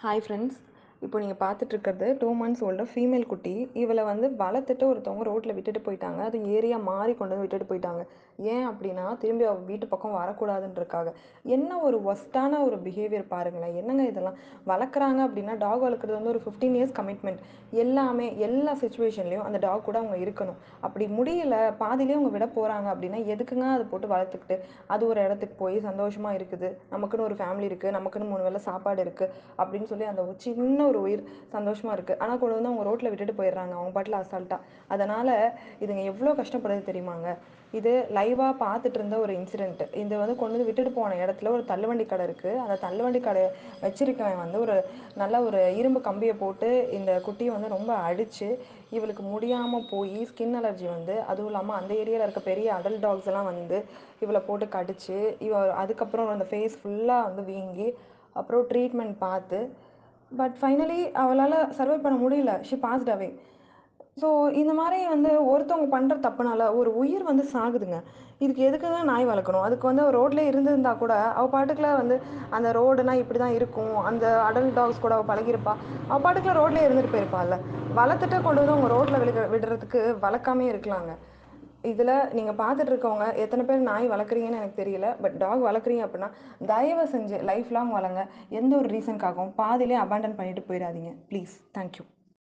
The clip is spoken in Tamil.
ஹாய் ஃப்ரெண்ட்ஸ் இப்போ நீங்கள் பார்த்துட்ருக்கிறது டூ மந்த்ஸ் ஓல்டு ஃபீமேல் குட்டி. இவளை வந்து வளர்த்துட்டு ஒருத்தவங்க ரோட்டில் விட்டுட்டு போயிட்டாங்க. அது ஏரியா மாறி கொண்டு வந்து விட்டுட்டு போயிட்டாங்க. ஏன் அப்படின்னா திரும்பி அவள் வீட்டு பக்கம் வரக்கூடாதுன்றக்காக என்ன ஒரு ஒஸ்ட்டான ஒரு பிஹேவியர் பாருங்களேன். என்னங்க இதெல்லாம்? வளர்க்குறாங்க அப்படின்னா டாக் வளர்க்குறது வந்து ஒரு ஃபிஃப்டீன் இயர்ஸ் கமிட்மெண்ட் எல்லாமே எல்லா சுச்சுவேஷன்லேயும் அந்த டாக் கூட அவங்க இருக்கணும். அப்படி முடியல பாதியிலே அவங்க விட போகிறாங்க அப்படின்னா எதுக்குங்க அதை போட்டு வளர்த்துக்கிட்டு? அது ஒரு இடத்துக்கு போய் சந்தோஷமாக இருக்குது. நமக்குன்னு ஒரு ஃபேமிலி இருக்குது நமக்குன்னு மூணு வேளை சாப்பாடு இருக்குது அப்படின்னு சொல்லி அந்த சின்ன ஒரு உயிர் சந்தோஷமாக இருக்குது ஆனால் கொண்டு வந்து அவங்க ரோட்டில் விட்டுட்டு போயிடுறாங்க. அவங்க பாட்டில் அசால்ட்டாக அதனால் இதுங்க எவ்வளோ கஷ்டப்படுறது தெரியுமாங்க? இது லைவாக பார்த்துட்டு இருந்த ஒரு இன்சிடென்ட். இது வந்து கொண்டு வந்து விட்டுட்டு போன இடத்துல ஒரு தள்ளுவண்டி கடை இருக்குது அந்த தள்ளுவண்டி கடை வச்சிருக்கவன் வந்து ஒரு நல்ல ஒரு இரும்பு கம்பியை போட்டு இந்த குட்டியை வந்து ரொம்ப அடித்து இவளுக்கு முடியாமல் போய் ஸ்கின் அலர்ஜி வந்து அதுவும் இல்லாமல் அந்த ஏரியாவில் இருக்க பெரிய அடல்ட் டாக்ஸ் எல்லாம் வந்து இவளை போட்டு கடிச்சு இவ அதுக்கப்புறம் அந்த ஃபேஸ் ஃபுல்லாக வந்து வீங்கி அப்புறம் ட்ரீட்மெண்ட் பார்த்து பட் ஃபைனலி அவளால் சர்வை பண்ண முடியல. ஷி பாஸ்ட் அவே ஸோ இந்த மாதிரி வந்து ஒருத்தவங்க பண்ணுற தப்புனால ஒரு உயிர் வந்து சாகுதுங்க. இதுக்கு எதுக்கு தான் நாய் வளர்க்கணும்? அதுக்கு வந்து ரோட்லேயே இருந்திருந்தா கூட அவள் பாட்டுக்குள்ள வந்து அந்த ரோடுனா இப்படி தான் இருக்கும். அந்த அடல்ட் டாக்ஸ் கூட அவள் பழகிருப்பா அவள் பாட்டுக்குள்ள ரோட்லேயே இருந்துட்டு போயிருப்பாள்ல வளர்த்துட்டு கொண்டு வந்து அவங்க ரோட்டில் விழுக விடுறதுக்கு வளர்க்காமே இருக்கலாங்க. இதில் நீங்கள் பார்த்துட்டு இருக்கவங்க எத்தனை பேர் நாய் வளர்க்குறீங்கன்னு எனக்கு தெரியல பட் டாக் வளர்க்குறீங்க அப்படின்னா தயவு செஞ்சு லைஃப் லாங் வளங்க எந்த ஒரு ரீசனுக்காகவும் பாதியிலே அபாண்டன் பண்ணிட்டு போயிடாதீங்க. Please thank you